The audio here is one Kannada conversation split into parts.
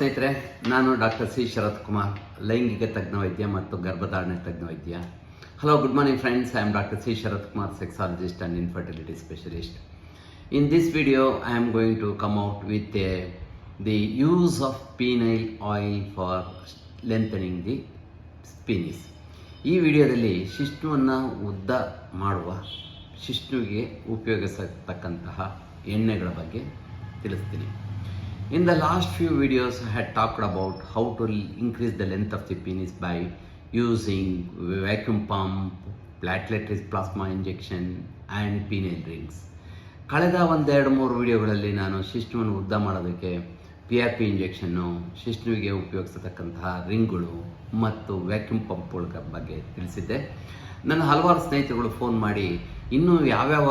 ಸ್ನೇಹಿತರೆ, ನಾನು ಡಾಕ್ಟರ್ ಸಿ. ಶರತ್ ಕುಮಾರ್ ಲೈಂಗಿಕ ತಜ್ಞ ವೈದ್ಯ ಮತ್ತು ಗರ್ಭಧಾರಣೆ ತಜ್ಞ ವೈದ್ಯ hello good morning friends I am doctor C. Sharath Kumar sexologist and infertility specialist in this video I am going to come out with a the use of penile oil for lengthening the penis ಈ ವಿಡಿಯೋದಲ್ಲಿ ಶಿಷ್ಣುವನ್ನು ಉದ್ದ ಮಾಡುವ ಶಿಷ್ಣುವಿಗೆ ಉಪಯೋಗಿಸತಕ್ಕಂತಹ ಎಣ್ಣೆಗಳ ಬಗ್ಗೆ ತಿಳಿಸ್ತೀನಿ. In the last few videos, I had talked about how to increase the length of the penis by using vacuum pump, platelet-rich plasma injection, and penile rings. ಕಳೆದ ಒಂದೆರಡು ಮೂರು ವಿಡಿಯೋಗಳಲ್ಲಿ ನಾನು ಶಿಷ್ಣುವನ್ನು ಉದ್ದ ಮಾಡೋದಕ್ಕೆ ಪಿ ಆರ್ ಪಿ ಇಂಜೆಕ್ಷನ್ನು ಶಿಷ್ಣುವಿಗೆ ಉಪಯೋಗಿಸತಕ್ಕಂತಹ ರಿಂಗ್ಗಳು ಮತ್ತು ವ್ಯಾಕ್ಯೂಮ್ ಪಂಪ್ಗಳ ಬಗ್ಗೆ ತಿಳಿಸಿದ್ದೆ. ನನ್ನ ಹಲವಾರು ಸ್ನೇಹಿತರುಗಳು ಫೋನ್ ಮಾಡಿ ಇನ್ನೂ ಯಾವ್ಯಾವ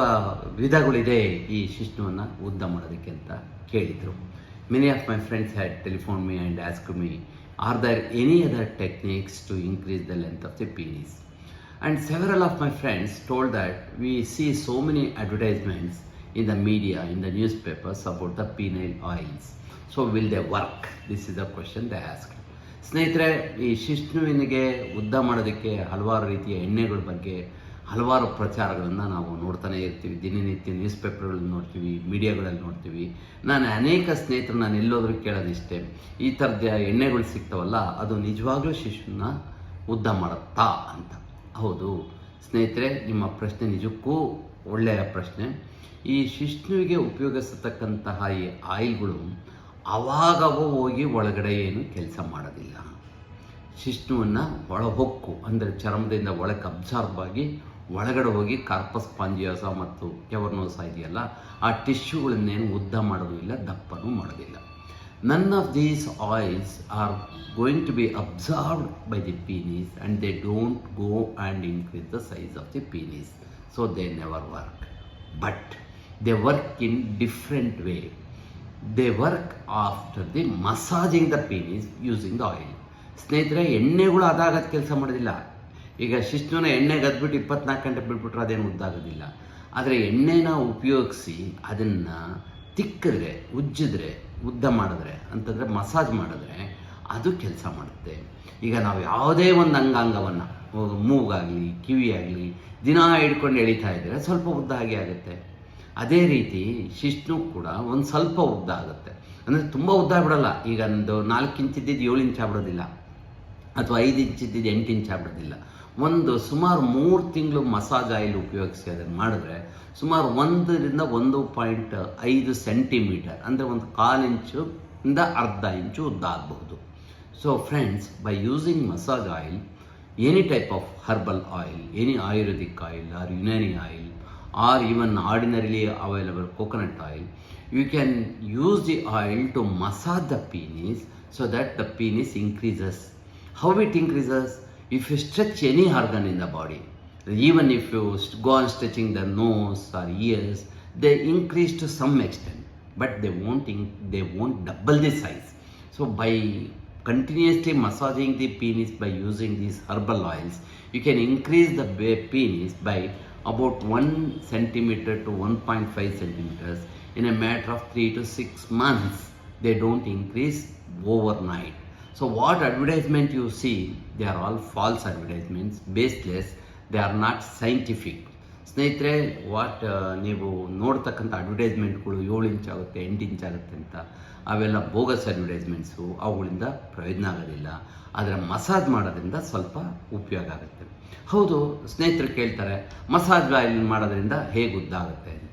ವಿಧಗಳಿದೆ? ಈ ಶಿಷ್ಣುವನ್ನು ಉದ್ದ ಮಾಡೋದಕ್ಕೆ ಅಂತ ಕೇಳಿದರು. Many of my friends had telephoned me and asked me, Are there any other techniques to increase the length of the penis? And several of my friends told that we see so many advertisements in the media, in the newspapers about the penile oils. So, will they work? This is the question they asked. ಸ್ನೇಹಿತರೆ ಈ ಶಿಷ್ಣುವಿನಿಗೆ ಉದ್ದ ಮಾಡೋದಕ್ಕೆ ಹಲವಾರು ರೀತಿಯ ಎಣ್ಣೆಗಳ ಬಗ್ಗೆ ಹಲವಾರು ಪ್ರಚಾರಗಳನ್ನು ನಾವು ನೋಡ್ತಾನೆ ಇರ್ತೀವಿ. ದಿನನಿತ್ಯ ನ್ಯೂಸ್ ಪೇಪರ್ಗಳಲ್ಲಿ ನೋಡ್ತೀವಿ ಮೀಡಿಯಾಗಳಲ್ಲಿ ನೋಡ್ತೀವಿ. ನಾನು ಅನೇಕ ಸ್ನೇಹಿತರು ನಾನು ಎಲ್ಲೋದ್ರೂ ಕೇಳೋದಿಷ್ಟೇ, ಈ ಥರದ ಎಣ್ಣೆಗಳು ಸಿಗ್ತಾವಲ್ಲ, ಅದು ನಿಜವಾಗ್ಲೂ ಶಿಶುನ ಉದ್ದ ಮಾಡುತ್ತಾ ಅಂತ. ಹೌದು, ಸ್ನೇಹಿತರೆ, ನಿಮ್ಮ ಪ್ರಶ್ನೆ ನಿಜಕ್ಕೂ ಒಳ್ಳೆಯ ಪ್ರಶ್ನೆ. ಈ ಶಿಶುವಿಗೆ ಉಪಯೋಗಿಸತಕ್ಕಂತಹ ಈ ಆಯಿಲ್ಗಳು ಅವಾಗವೋ ಹೋಗಿ ಒಳಗಡೆ ಏನು ಕೆಲಸ ಮಾಡೋದಿಲ್ಲ. ಶಿಷ್ಣುವನ್ನು ಒಳಹೊಕ್ಕು, ಅಂದರೆ ಚರ್ಮದಿಂದ ಒಳಕ್ಕೆ ಅಬ್ಸಾರ್ಬ್ ಆಗಿ ಒಳಗಡೆ ಹೋಗಿ ಕಾರ್ಪಸ್ ಪಾಂಜಿಯಾಸ ಮತ್ತು ಕೆವರ್ನೋಸ ಇದೆಯಲ್ಲ, ಆ ಟಿಶ್ಯೂಗಳನ್ನೇನು ಉದ್ದ ಮಾಡೋದಿಲ್ಲ ದಪ್ಪನೂ ಮಾಡೋದಿಲ್ಲ none of these oils are going to be absorbed by the penis and they don't go and increase the size of the penis so they never work but they work in different way they work after the massaging the penis using the oil ಸ್ನೇಹಿತರೆ, ಎಣ್ಣೆಗಳು ಅದಾಗದ ಕೆಲಸ ಮಾಡೋದಿಲ್ಲ. ಈಗ ಶಿಶ್ನುನ ಎಣ್ಣೆ ಗದ್ಬಿಟ್ಟು ಇಪ್ಪತ್ನಾಲ್ಕು ಗಂಟೆ ಬಿಟ್ಬಿಟ್ರೆ ಅದೇನು ಉದ್ದಾಗೋದಿಲ್ಲ ಆದರೆ ಎಣ್ಣೆನ ಉಪಯೋಗಿಸಿ ಅದನ್ನು ತಿಕ್ಕಿದ್ರೆ, ಉಜ್ಜಿದ್ರೆ, ಉದ್ದ ಮಾಡಿದ್ರೆ, ಅಂತಂದರೆ ಮಸಾಜ್ ಮಾಡಿದ್ರೆ ಅದು ಕೆಲಸ ಮಾಡುತ್ತೆ. ಈಗ ನಾವು ಯಾವುದೇ ಒಂದು ಅಂಗಾಂಗವನ್ನು ಮೂಗಾಗಲಿ, ಕಿವಿಯಾಗಲಿ, ದಿನ ಹಿಡ್ಕೊಂಡು ಎಳಿತಾ ಇದ್ದರೆ ಸ್ವಲ್ಪ ಉದ್ದ ಹಾಗೆ ಆಗುತ್ತೆ. ಅದೇ ರೀತಿ ಶಿಷ್ಣು ಕೂಡ ಒಂದು ಸ್ವಲ್ಪ ಉದ್ದ ಆಗುತ್ತೆ. ಅಂದರೆ ತುಂಬ ಉದ್ದ ಬಿಡಲ್ಲ ಈಗ ಒಂದು ನಾಲ್ಕು ಇಂಚಿದ್ದಿದ್ದು ಏಳು ಇಂಚ್ ಆಗ್ಬಿಡೋದಿಲ್ಲ. ಅಥವಾ ಐದು ಇಂಚಿದ್ದಿದ್ದು ಎಂಟು ಇಂಚ್ ಆಗ್ಬಿಡೋದಿಲ್ಲ. ಒಂದು ಸುಮಾರು ಮೂರು ತಿಂಗಳು ಮಸಾಜ್ ಆಯಿಲ್ ಉಪಯೋಗಿಸಿ ಅದನ್ನು ಮಾಡಿದ್ರೆ ಸುಮಾರು ಒಂದರಿಂದ ಒಂದು ಪಾಯಿಂಟ್ ಐದು ಸೆಂಟಿಮೀಟರ್, ಅಂದರೆ ಒಂದು ಕಾಲು ಇಂಚು ಇಂದ ಅರ್ಧ ಇಂಚು ಉದ್ದ ಆಗಬಹುದು so friends by using massage oil any type of herbal oil any Ayurvedic oil or Unani oil or even ordinarily available coconut oil you can use the oil to massage the penis so that the penis increases how it increases? If you stretch any organ in the body, even if you go on stretching the nose or ears, they increase to some extent, but they won't they won't double the size. So by continuously massaging the penis by using these herbal oils, you can increase the penis by about 1 centimeter to 1.5 centimeters in a matter of 3 to 6 months. They don't increase overnight. So what advertisement you see, they are all false advertisements, baseless, they are not scientific. ಸ್ನೇಹಿತರೆ ವಾಟ್ ನೀವು ನೋಡ್ತಕ್ಕಂಥ ಅಡ್ವರ್ಟೈಸ್ಮೆಂಟ್ಗಳು ಏಳು ಇಂಚ್ ಆಗುತ್ತೆ ಎಂಟು ಇಂಚ್ ಆಗುತ್ತೆ ಅಂತ ಅವೆಲ್ಲ ಬೋಗಸ್ ಅಡ್ವರ್ಟೈಸ್ಮೆಂಟ್ಸು ಅವುಗಳಿಂದ ಪ್ರಯೋಜನ ಆಗೋದಿಲ್ಲ. ಆದರೆ ಮಸಾಜ್ ಮಾಡೋದ್ರಿಂದ ಸ್ವಲ್ಪ ಉಪಯೋಗ ಆಗುತ್ತೆ. ಹೌದು ಸ್ನೇಹಿತರು ಕೇಳ್ತಾರೆ ಮಸಾಜ್ ಮಾಡೋದ್ರಿಂದ ಹೇಗೆ ಉದ್ದ ಅಂತ.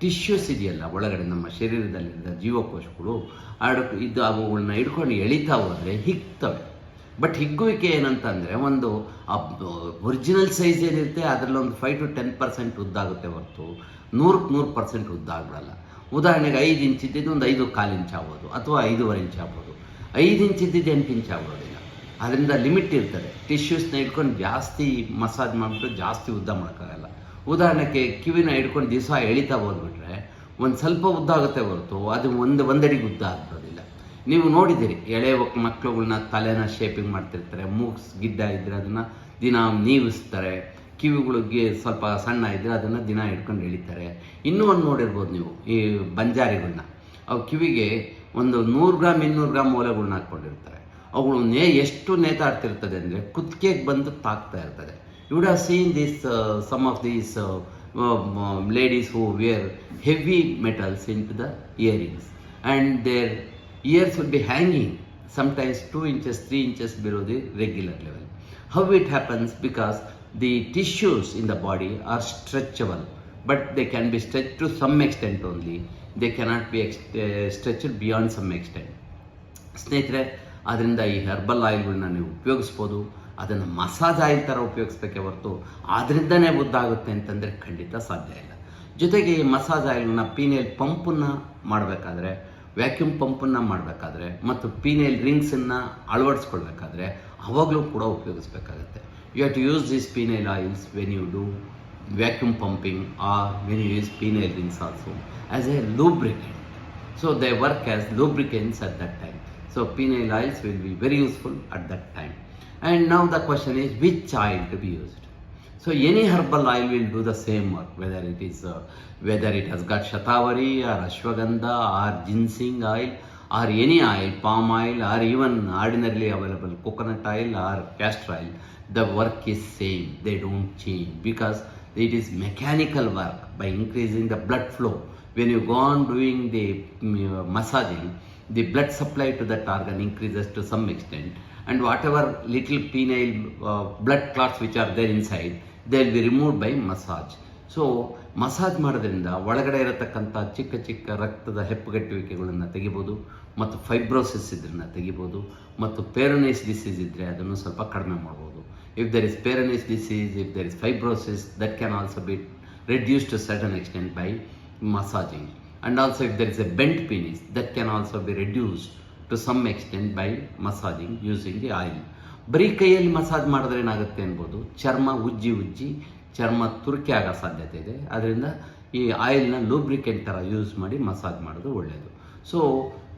ಟಿಶ್ಯೂಸ್ ಇದೆಯಲ್ಲ ಒಳಗಡೆ ನಮ್ಮ ಶರೀರದಲ್ಲಿರುವ ಜೀವಕೋಶಗಳು ಆಡ ಇದು ಅವುಗಳನ್ನ ಹಿಡ್ಕೊಂಡು ಎಳಿತಾ ಹೋದರೆ ಹಿಗ್ತವೆ. ಬಟ್ ಹಿಗ್ಗುವಿಕೆ ಏನಂತಂದರೆ ಒಂದು ಒರಿಜಿನಲ್ ಸೈಜ್ ಏನಿರುತ್ತೆ, ಅದರಲ್ಲಿ ಒಂದು ಫೈವ್ ಟು ಟೆನ್ ಪರ್ಸೆಂಟ್ ಉದ್ದಾಗುತ್ತೆ ಹೊರತು, ನೂರಕ್ಕೆ ನೂರು ಪರ್ಸೆಂಟ್ ಉದ್ದ ಆಗ್ಬಿಡಲ್ಲ ಉದಾಹರಣೆಗೆ ಐದು ಇಂಚ್ ಇದ್ದಿದ್ದು ಒಂದು ಐದು ಕಾಲು ಇಂಚ್ ಆಗ್ಬೋದು, ಅಥವಾ ಐದೂವರೆ ಇಂಚ್ ಆಗ್ಬೋದು. ಐದು ಇಂಚ್ ಇದ್ದಿದ್ದು ಎಂಟು ಇಂಚ್ ಆಗ್ಬೋದಿಲ್ಲ. ಅದರಿಂದ ಲಿಮಿಟ್ ಇರ್ತದೆ. ಟಿಶ್ಯೂಸ್ನ ಇಟ್ಕೊಂಡು ಜಾಸ್ತಿ ಮಸಾಜ್ ಮಾಡಿಬಿಟ್ಟು ಜಾಸ್ತಿ ಉದ್ದ ಮಾಡೋಕ್ಕಾಗಲ್ಲ. ಉದಾಹರಣೆಗೆ ಕಿವಿನ ಹಿಡ್ಕೊಂಡು ದಿವಸ ಎಳಿತಾ ಹೋದ್ಬಿಟ್ರೆ ಒಂದು ಸ್ವಲ್ಪ ಉದ್ದ ಆಗುತ್ತೆ ಹೊರತು, ಅದು ಒಂದು ಒಂದಡಿಗೆ ಉದ್ದ ಆಗ್ಬೋದಿಲ್ಲ. ನೀವು ನೋಡಿದ್ದೀರಿ, ಎಳೆ ಮಕ್ಕಳುಗಳನ್ನ ತಲೆನ ಶೇಪಿಂಗ್ ಮಾಡ್ತಿರ್ತಾರೆ, ಮೂಗ್ಸ್, ಗಿಡ್ಡ ಇದ್ದರೆ ಅದನ್ನು ದಿನ ನೀವಿಸ್ತಾರೆ, ಕಿವಿಗಳಿಗೆ ಸ್ವಲ್ಪ ಸಣ್ಣ ಇದ್ದರೆ ಅದನ್ನು ದಿನ ಹಿಡ್ಕೊಂಡು ಎಳಿತಾರೆ. ಇನ್ನೂ ಒಂದು ನೋಡಿರ್ಬೋದು ನೀವು, ಈ ಬಂಜಾರಿಗಳನ್ನ ಅವು ಕಿವಿಗೆ ಒಂದು ನೂರು ಗ್ರಾಮ್, ಇನ್ನೂರು ಗ್ರಾಮ್ ಮೂಲೆಗಳನ್ನ ಹಾಕ್ಕೊಂಡಿರ್ತಾರೆ. ಅವುಗಳು ನೇ ಎಷ್ಟು ನೇತಾಡ್ತಿರ್ತದೆ ಅಂದರೆ ಕುತ್ತಿಗೆಗೆ ಬಂದು ತಾಕ್ತಾ ಇರ್ತದೆ. You this uh, some of these uh, um, ladies who wear heavy metals into the earrings and their ears would be hanging sometimes 2 inches 3 inches below the regular level how it happens because the tissues in the body are stretchable but they can be stretched to some extent only they cannot be uh, stretched beyond some extent ಸ್ನೇಹಿತರೆ ಅದರಿಂದ ಈ ಹರ್ಬಲ್ ಆಯಿಲ್ಗಳನ್ನ ನೀವು ಉಪಯೋಗಿಸ್ಬೋದು ಅದನ್ನು ಮಸಾಜ್ ಆಯಿಲ್ ಥರ ಉಪಯೋಗಿಸ್ಬೇಕೆ ಹೊರತು ಅದರಿಂದನೇ ಬುದ್ಧಾಗುತ್ತೆ ಅಂತಂದರೆ ಖಂಡಿತ ಸಾಧ್ಯ ಇಲ್ಲ. ಜೊತೆಗೆ ಈ ಮಸಾಜ್ ಆಯಿಲ್ನ ಪೀನೇಲ್ ಪಂಪನ್ನು ಮಾಡಬೇಕಾದ್ರೆ, ವ್ಯಾಕ್ಯೂಮ್ ಪಂಪನ್ನು ಮಾಡಬೇಕಾದ್ರೆ ಮತ್ತು ಪೀನೇಲ್ ರಿಂಗ್ಸನ್ನು ಅಳವಡಿಸ್ಕೊಳ್ಬೇಕಾದ್ರೆ ಅವಾಗಲೂ ಕೂಡ ಉಪಯೋಗಿಸ್ಬೇಕಾಗುತ್ತೆ. You have to use this penile oils when you do vacuum pumping uh when you use penile rings also as a lubricant so they work as lubricants at that time so penile oils will be very useful at that time. And now the question is which oil to be used. So any herbal oil will do the same work, whether it is uh, whether it has got shatavari or ashwagandha or ginseng oil or any oil, palm oil or even ordinarily available coconut oil or castor oil. The work is same. They don't change because it is mechanical work by increasing the blood flow when you go on doing the uh, massaging, the blood supply to that organ increases to some extent, and whatever little penile uh, blood clots which are there inside, they will be removed by massage. So massage ಮಾಡೋದ್ರಿಂದ ಒಳಗಡೆ ಇರತಕ್ಕಂಥ ಚಿಕ್ಕ ಚಿಕ್ಕ ರಕ್ತದ ಹೆಪ್ಪುಗಟ್ಟುವಿಕೆಗಳನ್ನು ತೆಗಿಬೋದು ಮತ್ತು ಫೈಬ್ರೋಸಿಸ್ ಇದನ್ನು ತೆಗಿಬೋದು ಮತ್ತು ಪೇರನೈಸ್ ಡಿಸೀಸ್ ಇದ್ದರೆ ಅದನ್ನು ಸ್ವಲ್ಪ ಕಡಿಮೆ ಮಾಡ್ಬೋದು if there is Peyronie's disease if there is fibrosis that can also be reduced to certain extent by massaging and also if there is a bent penis that can also be reduced to some extent by massaging using the oil ಬರೀ ಕೈಯಲ್ಲಿ ಮಸಾಜ್ ಮಾಡಿದ್ರೆ ಏನಾಗುತ್ತೆ ಅನ್ಬೋದು ಚರ್ಮ ಉಜ್ಜಿ ಉಜ್ಜಿ ಚರ್ಮ ತುರ್ಕೆ ಆಗೋ ಸಾಧ್ಯತೆ ಇದೆ ಅದರಿಂದ ಈ ಆಯಿಲ್ನ ಲೂಬ್ರಿಕೆಂಟ್ ಥರ ಯೂಸ್ ಮಾಡಿ ಮಸಾಜ್ ಮಾಡೋದು ಒಳ್ಳೆಯದು so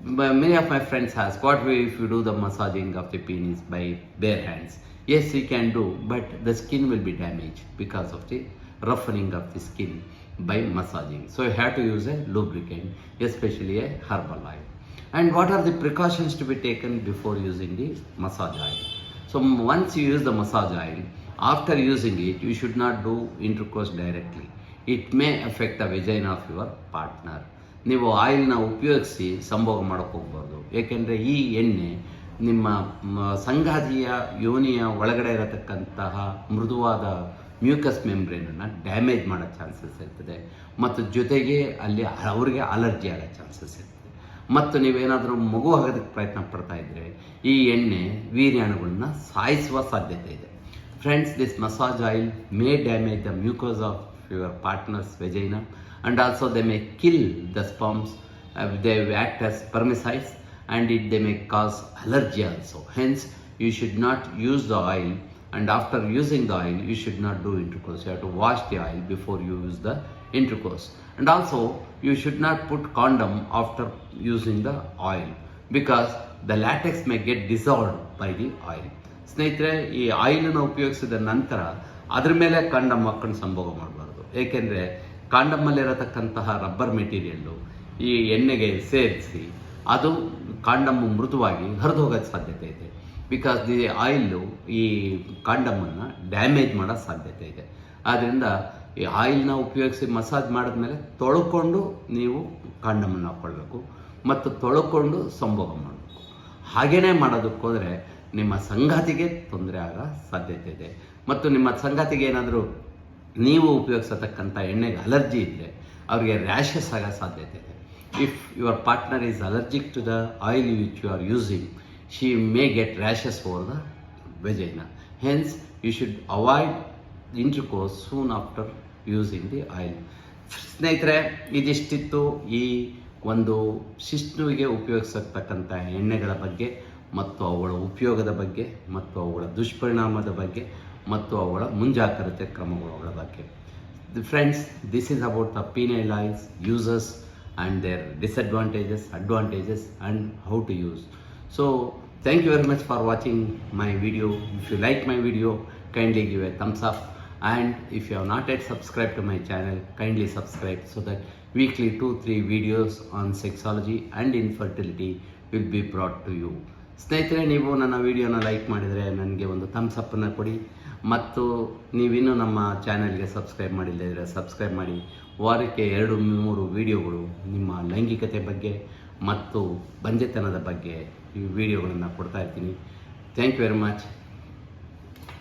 many of my friends ask what way if you do the massaging of the penis by bare hands yes you can do but the skin will be damaged because of the roughening of the skin by massaging so you have to use a lubricant especially a herbal oil and what are the precautions to be taken before using the massage oil so once you use the massage oil after using it you should not do intercourse directly it may affect the vagina of your partner ನೀವು ಆಯಿಲ್ನ ಉಪಯೋಗಿಸಿ ಸಂಭೋಗ ಮಾಡೋಕ್ಕೆ ಹೋಗ್ಬಾರ್ದು ಏಕೆಂದರೆ ಈ ಎಣ್ಣೆ ನಿಮ್ಮ ಸಂಗಾತಿಯ ಯೋನಿಯ ಒಳಗಡೆ ಇರತಕ್ಕಂತಹ ಮೃದುವಾದ ಮ್ಯೂಕಸ್ ಮೆಂಬ್ರೇನನ್ನು ಡ್ಯಾಮೇಜ್ ಮಾಡೋ ಚಾನ್ಸಸ್ ಇರ್ತದೆ. ಮತ್ತು ಜೊತೆಗೆ ಅಲ್ಲಿ ಅವರಿಗೆ ಅಲರ್ಜಿ ಆಗೋ ಚಾನ್ಸಸ್ ಇರ್ತದೆ. ಮತ್ತು ನೀವೇನಾದರೂ ಮಗು ಆಗೋದಕ್ಕೆ ಪ್ರಯತ್ನ ಪಡ್ತಾ ಇದ್ದರೆ ಈ ಎಣ್ಣೆ ವೀರ್ಯಾಣುಗಳನ್ನ ಸಾಯಿಸುವ ಸಾಧ್ಯತೆ ಇದೆ. Friends this massage oil may damage the mucosa of your partner's vagina and also they may kill the sperms they they act spermicides and it they may cause allergy also hence you should not use the oil and after using the oil, you should not do intercourse. You have to wash the oil before you use the intercourse. And also, you should not put condom after using the oil because the latex may get dissolved by the oil. ಸ್ನೇಹಿತರೆ ಈ ಆಯಿಲನ್ನು ಉಪಯೋಗಿಸಿದ ನಂತರ ಅದ್ರ ಮೇಲೆ ಕಾಂಡಮ್ ಹಾಕೊಂಡು ಸಂಭೋಗ ಮಾಡಬಾರ್ದು ಏಕೆಂದರೆ ಕಾಂಡಮ್ಮಲ್ಲಿರತಕ್ಕಂತಹ ರಬ್ಬರ್ ಮೆಟೀರಿಯಲ್ಲು ಈ ಎಣ್ಣೆಗೆ ಸೇರಿಸಿ ಅದು ಕಾಂಡಮ್ಮು ಮೃದುವಾಗಿ ಹರಿದು ಹೋಗೋಕ್ಕೆ ಸಾಧ್ಯತೆ ಇದೆ ಬಿಕಾಸ್ ದಿ ಆಯಿಲ್ಲು ಈ ಕಾಂಡಮನ್ನು ಡ್ಯಾಮೇಜ್ ಮಾಡೋ ಸಾಧ್ಯತೆ ಇದೆ. ಆದ್ದರಿಂದ ಈ ಆಯಿಲ್ನ ಉಪಯೋಗಿಸಿ ಮಸಾಜ್ ಮಾಡಿದ್ಮೇಲೆ ತೊಳ್ಕೊಂಡು ನೀವು ಕಾಂಡಮನ್ನು ಹಾಕ್ಕೊಳ್ಬೇಕು ಮತ್ತು ತೊಳ್ಕೊಂಡು ಸಂಭೋಗ ಮಾಡಬೇಕು. ಹಾಗೇನೇ ಮಾಡೋದಕ್ಕೋದ್ರೆ ನಿಮ್ಮ ಸಂಗಾತಿಗೆ ತೊಂದರೆ ಆಗೋ ಸಾಧ್ಯತೆ ಇದೆ. ಮತ್ತು ನಿಮ್ಮ ಸಂಗಾತಿಗೆ ಏನಾದರೂ ನೀವು ಉಪಯೋಗಿಸತಕ್ಕಂಥ ಎಣ್ಣೆಗೆ ಅಲರ್ಜಿ ಇದ್ದರೆ ಅವರಿಗೆ ರ್ಯಾಷಸ್ ಆಗೋ ಸಾಧ್ಯತೆ ಇದೆ. If your partner is allergic to the oil which you are using she may get rashes over the vagina. Hence you should avoid intercourse soon after using the oil ಸ್ನೇಹಿತರೆ, ಇದಿಷ್ಟಿತ್ತು ಈ ಒಂದು ಶಿಷ್ಣುವಿಗೆ ಉಪಯೋಗಿಸತಕ್ಕಂಥ ಎಣ್ಣೆಗಳ ಬಗ್ಗೆ ಮತ್ತು ಅವುಗಳ ಉಪಯೋಗದ ಬಗ್ಗೆ ಮತ್ತು ಅವುಗಳ ದುಷ್ಪರಿಣಾಮದ ಬಗ್ಗೆ ಮತ್ತು ಅವುಗಳ ಮುಂಜಾಗ್ರತೆ ಕ್ರಮಗಳ ಬಗ್ಗೆ. Friends this is about the penile oils uses and their disadvantages advantages and how to use so thank you very much for watching my video. If you like my video, kindly give a thumbs up. And if you have not yet subscribed to my channel, kindly subscribe so that two three videos on sexology and infertility will be brought to you ಸ್ನೇಹಿತರೆ, ನೀವು ನನ್ನ ವಿಡಿಯೋನ ಲೈಕ್ ಮಾಡಿದರೆ ನನಗೆ ಒಂದು ಥಮ್ಸ್ ಅಪ್ಪನ್ನು ಕೊಡಿ. ಮತ್ತು ನೀವಿನ್ನೂ ನಮ್ಮ ಚಾನಲ್ಗೆ ಸಬ್ಸ್ಕ್ರೈಬ್ ಮಾಡಿಲ್ಲದಿದ್ದರೆ ಸಬ್ಸ್ಕ್ರೈಬ್ ಮಾಡಿ. ವಾರಕ್ಕೆ ಎರಡು, ಮೂರು ವಿಡಿಯೋಗಳು ನಿಮ್ಮ ಲೈಂಗಿಕತೆ ಬಗ್ಗೆ ಮತ್ತು ಬಂಜೆತನದ ಬಗ್ಗೆ ಈ ವಿಡಿಯೋಗಳನ್ನು ಕೊಡ್ತಾ ಇರ್ತೀನಿ. Thank you very much